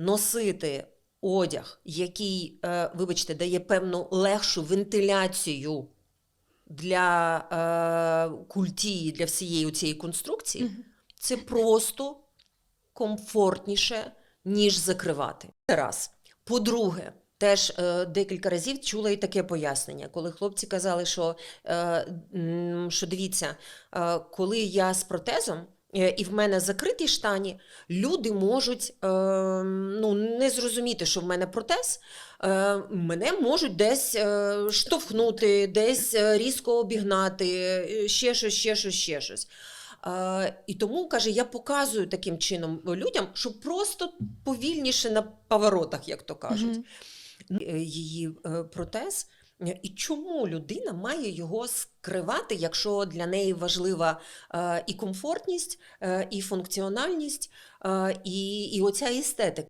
носити одяг, який, е, вибачте, дає певну легшу вентиляцію для е, культії, для всієї цієї конструкції, це просто комфортніше, ніж закривати. Це раз. По-друге, теж е, декілька разів чула і таке пояснення, коли хлопці казали, що, е, що дивіться, е, коли я з протезом. Е, І в мене закриті штані, люди можуть е, ну, не зрозуміти, що в мене протез. Е, мене можуть десь е, штовхнути, десь е, різко обігнати, ще щось, ще щось, ще щось. Е, і тому каже, я показую таким чином людям, щоб просто повільніше на поворотах, як то кажуть, Е, її е, протез. Е, І чому людина має його скривати, якщо для неї важлива е, і комфортність, е, і функціональність, і, і оця естетика?